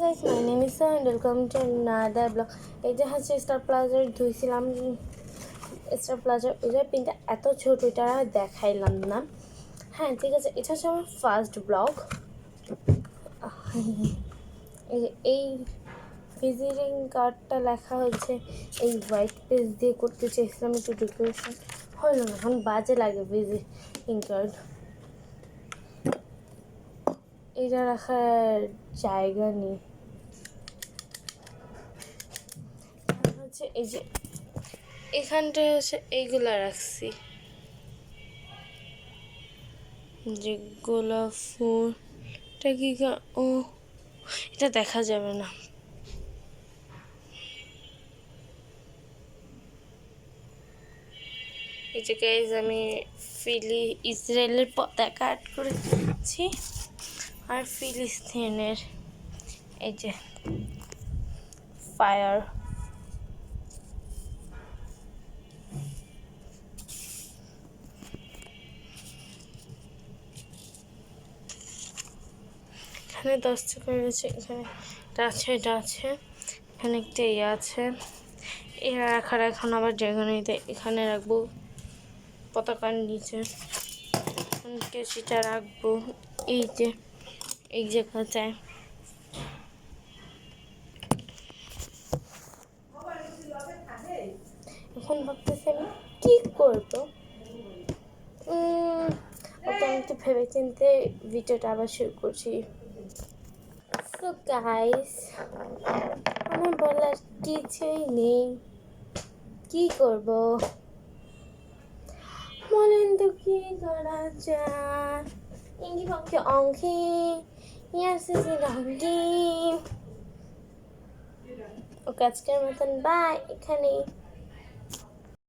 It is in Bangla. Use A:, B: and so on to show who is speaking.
A: Guys my name is and welcome to another blog এই যে হচ্ছে স্টার প্লাজার ধুইছিলাম। স্টার প্লাজার ওইটার পিনটা এত ছোট, এটা দেখাইলাম না। হ্যাঁ ঠিক আছে, এটা হচ্ছে আমার ফার্স্ট ব্লগ এই ভিজিটিং কার্ডটা লেখা হচ্ছে এই হোয়াইট পেজ দিয়ে করতে চেয়েছিলাম, একটু ডেকোরেশন হলো না, এখন বাজে লাগে ভিজিটিং কার্ড এটা রাখার জায়গা নেই। হচ্ছে এই যে এখানটায় হচ্ছে এইগুলা রাখছি। যে গোলাপ ফুল, এটা কি ও, এটা দেখা যাবে না। এই যে গাইজ আমি ফিলি, ইসরায়েলের পতাকা আর্ট করেছি। আর ফিলিস্তিনের এই যে ফায়ার। এখানে দশ টাকা রয়েছে, এখানে এটা আছে এটা আছে, এখানে একটা ইয়ে আছে। এরা রাখার এখন আবার জায়গা এখানে রাখব পতাকার নিচে। কেসিটা রাখব, এই যে এই জায়গাটায় এখন ভাবতেছি আমি কি করব? ওকে আমি একটু ভেবে চিনতে ভিডিওটা আবার শুরু করছি। তো গাইস আমার বলার কিছুই নেই। কি করব? বলেন তো কি করা যায়? ইঙ্গি পক্ষে অঙ্কি ইয়ার সিসি রঙ্গি ও আজকের মতন বাই এখানেই